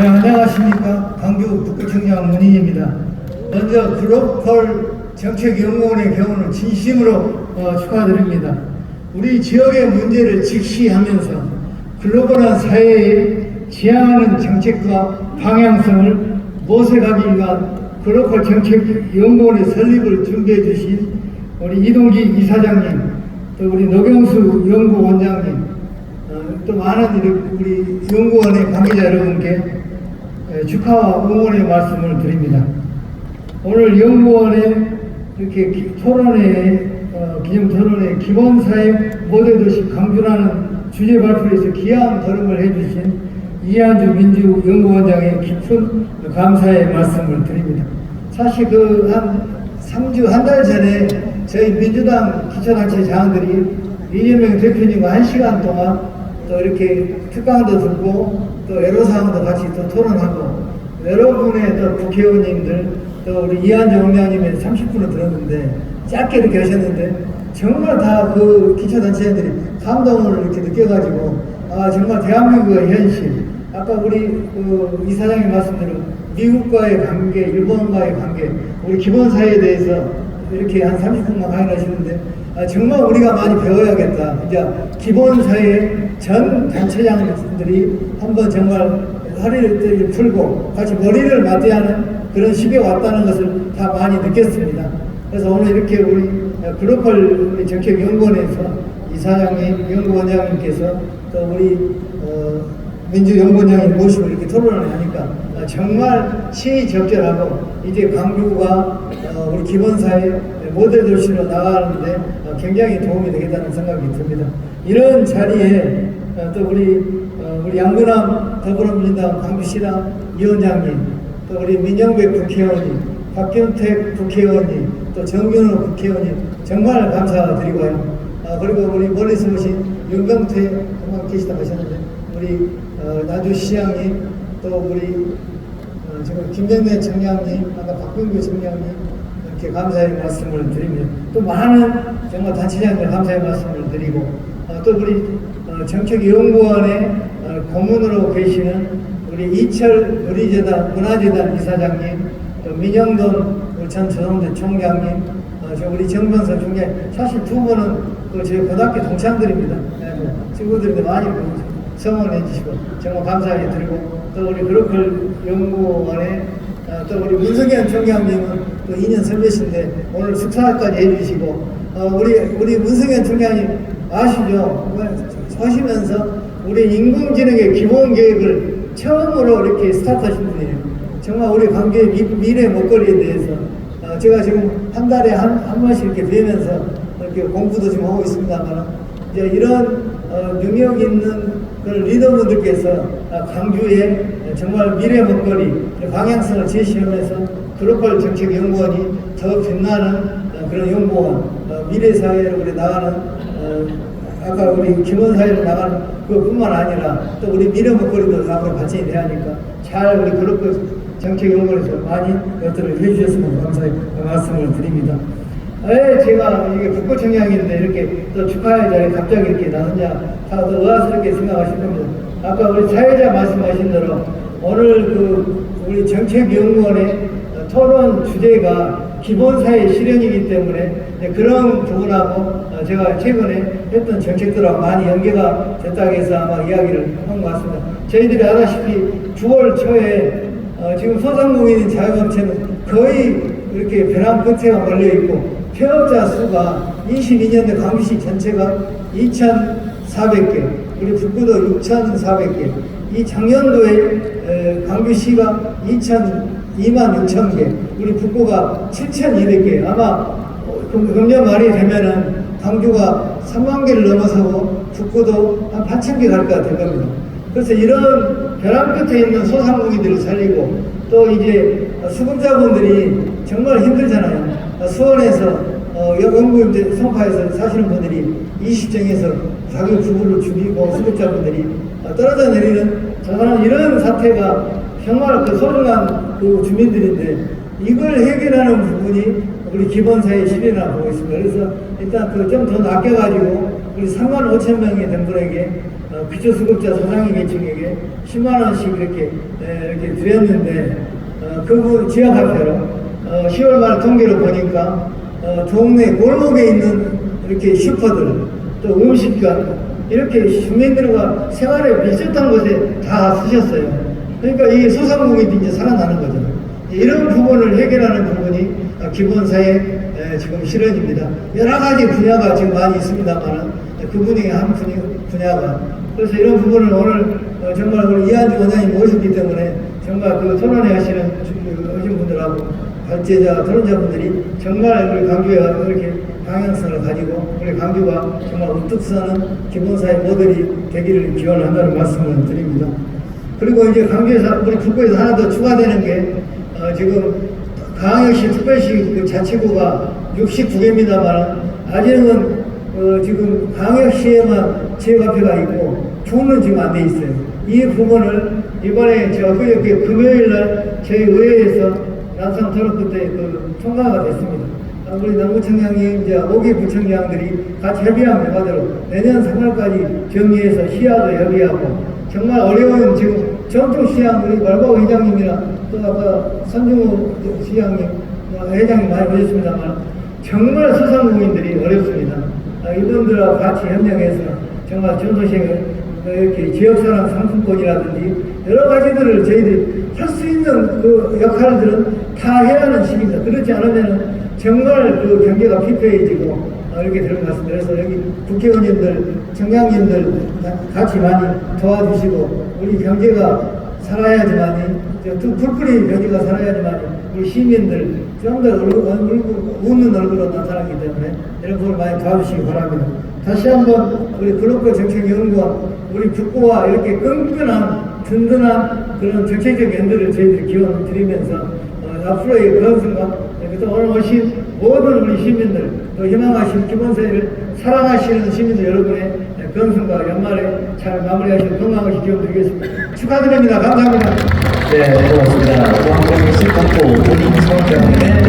네, 안녕하십니까. 광주 북구청장 문인입니다. 먼저 글로컬 정책연구원의 경우는 진심으로 어, 축하드립니다. 우리 지역의 문제를 직시하면서 글로벌한 사회에 지향하는 정책과 방향성을 모색하기 위한 글로컬 정책연구원의 설립을 준비해 주신 우리 이동기 이사장님, 또 우리 노경수 연구원장님, 어, 또 많은 우리- 연구원의 관계자 여러분께 에, 축하와 응원의 말씀을 드립니다. 오늘 연구원의 이렇게 기- 토론회, 어, 기념 토론회 기본 사회 모델 도시 강주라는 주제 발표에서 귀한 걸음을 해주신 이한주 민주연구원장의 깊은 감사의 말씀을 드립니다. 사실 그 한 3주, 한 달 전에 저희 민주당 기초단체 장들이 이재명 대표님과 한 시간 동안 또 이렇게 특강도 듣고 또 애로사항도 같이 또 토론하고 여러분의 또 국회의원님들 또 우리 이한정 의원님의 30분을 들었는데 짧게 이렇게 하셨는데 정말 다 그 기초단체장들이 감동을 이렇게 느껴가지고 아 정말 대한민국의 현실. 아까 우리 그 이사장이 말씀대로 미국과의 관계, 일본과의 관계, 우리 기본사회에 대해서 이렇게 한 30분만 강의하시는데 아, 정말 우리가 많이 배워야겠다. 이제 기본 사회 전 단체장들이 한번 정말 허리를 풀고 같이 머리를 맞대야 하는 그런 시기에 왔다는 것을 다 많이 느꼈습니다. 그래서 오늘 이렇게 우리 글로벌 정책연구원에서 이사장님, 연구원장님께서 또 우리 어, 민주연구원장님 모시고 이렇게 토론을 하니까 어, 정말 시의적절하고 이제 강주가 어, 우리 기본사회 모델 도시로 나가는데 어, 굉장히 도움이 되겠다는 생각이 듭니다. 이런 자리에 어, 또 우리 어, 우리 양근함 더불어민주당 광주시당 위원장님 또 우리 민영배 국회의원님 박경택 국회의원님 또 정균호 국회의원님 정말 감사드리고요. 아, 그리고 우리 멀리서 오신 윤경태 한번 계시다 하셨는데 우리 어, 나주시장님 또 우리 어, 지금 김병래 청장님 아까 박병규 청장님 이렇게 감사의 말씀을 드립니다. 또 많은 정말 단체장들 감사의 말씀을 드리고 어, 또 우리 어, 정책연구원의 어, 고문으로 계시는 우리 이철 의리재단 문화재단 이사장님 또 민영돈 울천 조성대 총장님 어, 저 우리 정병서 총장 사실 두 분은 그 저희 고등학교 동창들입니다. 네, 뭐 친구들인데 많이 그 성원해 주시고 정말 감사하게 드리고 또 우리 그로컬 연구원의 어, 또 우리 문성현 총장님은 또 2년 선배신데 오늘 숙사까지 해주시고 어, 우리 우리 문성현 총장님 아시죠? 하시면서 우리 인공지능의 기본 계획을 처음으로 이렇게 스타트하신 분이에요. 정말 우리 관계의 미, 미래 먹거리에 대해서 어, 제가 지금 한 달에 한, 한 번씩 이렇게 뵈면서 이렇게 공부도 좀 하고 있습니다만 이제 이런 어, 능력 있는 그런 리더분들께서 아, 광주에 정말 미래 먹거리 방향성을 제시하면서 글로벌 정책 연구원이 더 빛나는 어, 그런 연구원 어, 미래 사회로 우리 나가는 어, 아까 우리 기본 사회로 나가는 그것뿐만 아니라 또 우리 미래 먹거리도 앞으로 발전이 돼야 하니까 잘 우리 글로벌 정책 연구원에서 많이 것들을 해주셨으면 감사의 말씀을 드립니다. 에 제가 이게 북부청장인데 이렇게 또 축하의 자리에 갑자기 이렇게 나섰냐 다들 의아스럽게 생각하실 겁니다. 아까 우리 사회자 말씀하신 대로 오늘 그 우리 정책연구원의 토론 주제가 기본사회 실현이기 때문에 그런 부분하고 어, 제가 최근에 했던 정책들하고 많이 연계가 됐다고 해서 아마 이야기를 한 것 같습니다. 저희들이 알다시피 9월 초에 어, 지금 소상공인 자영업체는 거의 이렇게 벼랑 끝에가 걸려 있고 폐업자 수가 22년도 광주시 전체가 2,400개, 우리 북구도 6,400개, 이 작년도에 에, 광주시가 2,000, 2만 6천 개, 우리 북구가 7,200개. 아마 어, 금- 금년 말이 되면은 광주가 3만 개를 넘어서고 북구도 한 8천 개 갈 것 같을 겁니다. 그래서 이런 벼랑 끝에 있는 소상공인들을 살리고 또 이제 수급자분들이 정말 힘들잖아요. 수원에서 어, 연구임대 성파에서 사시는 분들이 20정에서 가격 주부를 죽이고 수급자분들이 어, 떨어져 내리는 저는 이런 사태가 정말 그 소중한 그 주민들인데 이걸 해결하는 부분이 우리 기본사회 실현이라고 보고 있습니다. 그래서 일단 그 좀더 아껴가지고 우리 3만 5천 명의 된 분에게 어, 어, 기초수급자 사상위 계층에게 10만 원씩 이렇게 에, 이렇게 드렸는데 어, 그분 지역 화폐로 어, 10월 말 통계를 보니까 어, 동네 골목에 있는 이렇게 슈퍼들 또 음식점 이렇게 주민들과 생활에 밀접한 곳에 다 쓰셨어요. 그러니까 이 소상공인이 이제 살아나는 거죠. 이런 부분을 해결하는 부분이 어, 기본사회 에, 지금 실현입니다. 여러 가지 분야가 지금 많이 있습니다만 그 분야의 한 분야, 분야가 그래서 이런 부분을 오늘 어, 정말 우리 이한주 원장님 모셨기 때문에 정말 그 토론회 하시는 어신분들하고 발제자, 토론자분들이 정말 우리 강주에 이렇게 방향성을 가지고 우리 강주가 정말 우뚝 서는 기본사회 모델이 되기를 기원한다는 말씀을 드립니다. 그리고 이제 강주에서 우리 북구에서 하나 더 추가되는 게 어, 지금 강역시 특별시 그 자치구가 69개입니다만 아직은 어, 지금 강역시에만 지역화폐가 있고 주는 지금 안 돼 있어요. 이 부분을 이번에 저 그저께 금요일 날 저희 의회에서 남성 토론회 때그 통과가 됐습니다. 아, 우리 남부청장님, 이제 5개 부청장들이 같이 협의한 결과대로 내년 3월까지 정리해서 시야도 협의하고 정말 어려운 지금 전통 시장 우리 말바오 회장님이랑 또 아까 선중호 시장님, 어, 회장님 많이 보셨습니다만 정말 소상공인들이 어렵습니다. 아, 이분들하고 같이 협력해서 정말 전도시장을 이렇게 지역사랑 상품권이라든지 여러 가지들을 저희들이 할 수 있는 그 역할들은 다 해야 하는 시기입니다. 그렇지 않으면 정말 그 경제가 피폐해지고 어, 이렇게 되는 것 같습니다. 그래서 여기 국회의원님들, 청장님들 다 같이 많이 도와주시고 우리 경제가 살아야지만이 또 풀뿌리 경제가 살아야지만이 시민들 좀 더 얼굴, 얼굴, 웃는 얼굴로 나타나기 때문에 부분을 많이 도와주시기 바랍니다. 다시 한번 우리 글로벌 정책 연구원 우리 북부와 이렇게 끈끈한 든든한 그런 정책적 연대를 저희들이 기원을 드리면서 어, 앞으로의 그런 순간 또 오늘 오신 모든 우리 시민들 또 희망하신 기본사회를 사랑하시는 시민들 여러분의 건승과 연말에 잘 마무리하시는 건강하시 기원드리겠습니다. 축하드립니다. 감사합니다. 네, 고맙습니다. 중앙정의 10학부 본인 수험장의